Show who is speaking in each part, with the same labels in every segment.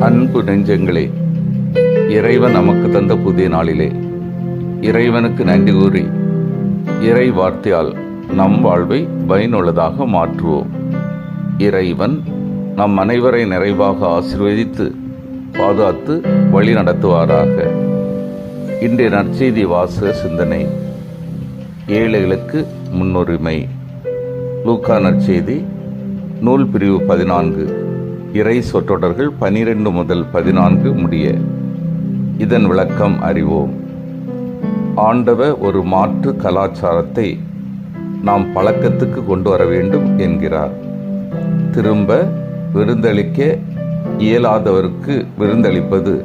Speaker 1: அன்பு நெஞ்சங்களே இறைவன் நமக்கு தந்த புதிய நாளிலே இறைவனுக்கு நன்றி கூறி இறை வார்த்தையால் நம் வாழ்வை பயனுள்ளதாக மாற்றுவோம். இறைவன் நம் அனைவரை நிறைவாக ஆசீர்வதித்து பாதுகாத்து வழி நடத்துவாராக. இன்றைய நற்செய்தி வாசக சிந்தனை ஏழைகளுக்கு முன்னுரிமை. லூக்கா நற்செய்தி நூல் பிரிவு பதினான்கு. இறை சொற்றொடர்கள் பனிரெண்டு முதல் பதினான்கு முடிய. இதன் விளக்கம் அறிவோம். ஆண்டவ ஒரு மாற்று கலாச்சாரத்தை நாம் பழக்கத்துக்கு கொண்டு வர வேண்டும் என்கிறார். திரும்ப விருந்தளிக்க இயலாதவருக்கு விருந்தளிப்பது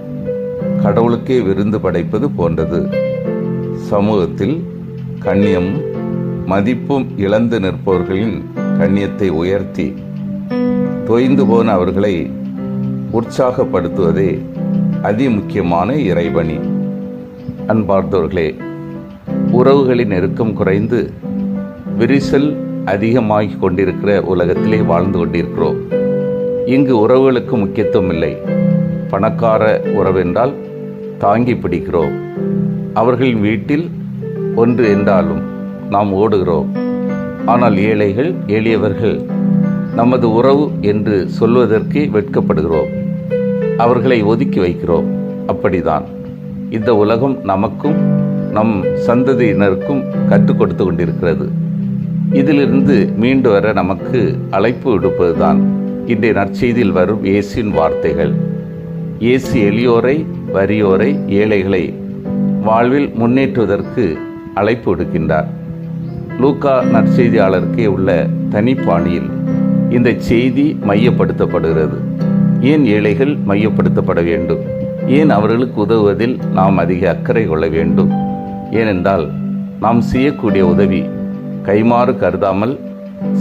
Speaker 1: கடவுளுக்கே விருந்து படைப்பது போன்றது. சமூகத்தில் கண்ணியம் மதிப்பும் இழந்து நிற்பவர்களின் கண்ணியத்தை உயர்த்தி தொய்ந்து போன அவர்களை உற்சாகப்படுத்துவதே அதி முக்கியமான இறைவணி அன்பார்ந்தவர்களே உறவுகளின் நெருக்கம் குறைந்து விரிசல் அதிகமாகி கொண்டிருக்கிற உலகத்திலே வாழ்ந்து கொண்டிருக்கிறோம். இங்கு உறவுகளுக்கு முக்கியத்துவம் இல்லை. பணக்கார உறவென்றால் தாங்கி பிடிக்கிறோம். அவர்களின் வீட்டில் ஒன்று என்றாலும் நாம் ஓடுகிறோம். ஆனால் ஏழைகள் எளியவர்கள் நமது உறவு என்று சொல்வதற்கே வெட்கப்படுகிறோம். அவர்களை ஒதுக்கி வைக்கிறோம். அப்படிதான். இந்த உலகம் நமக்கும் நம் சந்ததியினருக்கும் கற்றுக் கொடுத்து கொண்டிருக்கிறது. இதிலிருந்து மீண்டு வர நமக்கு அழைப்பு விடுப்பதுதான். இன்றைய நற்செய்தியில் வரும் இயேசுவின் வார்த்தைகள். இயேசு எளியோரை வறியோரை ஏழைகளை வாழ்வில் முன்னேற்றுவதற்கு அழைப்பு விடுக்கின்றார். லூக்கா நற்செய்தியாளருக்கே உள்ள தனிப்பாணியில் இந்த செய்தி மையப்படுத்தப்படுகிறது. ஏன் ஏழைகள் மையப்படுத்தப்பட வேண்டும்? ஏன் அவர்களுக்கு உதவுவதில் நாம் அதிக அக்கறை கொள்ள வேண்டும்? ஏனென்றால் நாம் செய்யக்கூடிய உதவி கைமாறு கருதாமல்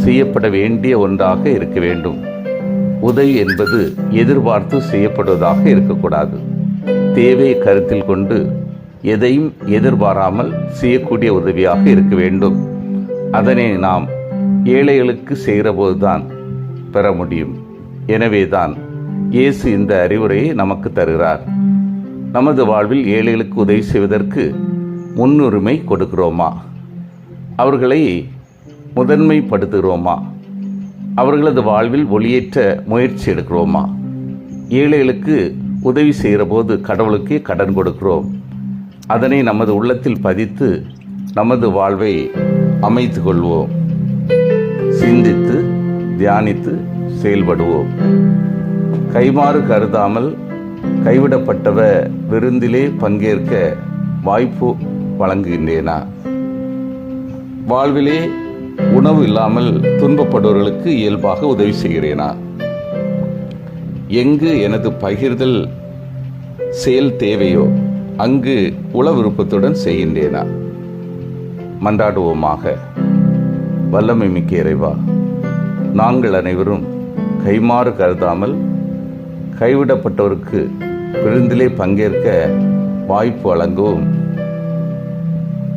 Speaker 1: செய்யப்பட வேண்டிய ஒன்றாக இருக்க வேண்டும். உதவி என்பது எதிர்பார்த்து செய்யப்படுவதாக இருக்கக்கூடாது. தேவையை கருத்தில் கொண்டு எதையும் எதிர்பாராமல் செய்யக்கூடிய உதவியாக இருக்க வேண்டும். அதனை நாம் ஏழைகளுக்கு செய்கிறபோதுதான் பெற முடியும். எனவேதான் இயேசு இந்த அறிவுரையை நமக்கு தருகிறார். நமது வாழ்வில் ஏழைகளுக்கு உதவி செய்வதற்கு முன்னுரிமை கொடுக்கிறோமா? அவர்களை முதன்மைப்படுத்துகிறோமா? அவர்களது வாழ்வில் ஒளியேற்ற முயற்சி எடுக்கிறோமா? ஏழைகளுக்கு உதவி செய்கிற போது கடவுளுக்கே கடன் கொடுக்கிறோம். அதனை நமது உள்ளத்தில் பதித்து நமது வாழ்வை அமைத்து கொள்வோம். சிந்தித்து தியானித்து செயல்படுவோம். கைமாறு கருதாமல் கைவிடப்பட்டவ விருந்திலே பங்கேற்க வாய்ப்பு வழங்குகின்றேனா? வாழ்விலே உணவு இல்லாமல் துன்பப்படுவர்களுக்கு இயல்பாக உதவி செய்கிறேனா? எங்கு எனது பகிர்தல் செயல் தேவையோ அங்கு உள விருப்பத்துடன் செய்கின்றேனா? மன்றாடுவோமாக. வல்லமை மிக்க இறைவா நாங்கள் அனைவரும் கைமாறு கருதாமல் கைவிடப்பட்டோருக்கு விருந்திலே பங்கேற்க வாய்ப்பு வழங்கவும்.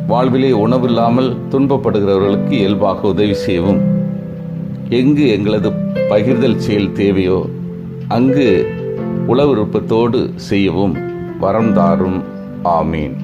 Speaker 1: வாழ்விலே உணவில்லாமல் துன்பப்படுகிறவர்களுக்கு இயல்பாக உதவி செய்யவும் எங்கு எங்களது பகிர்தல் செயல் தேவையோ அங்கு உழவு விருப்பத்தோடு செய்யவும் வரம் தாரும். ஆமீன்.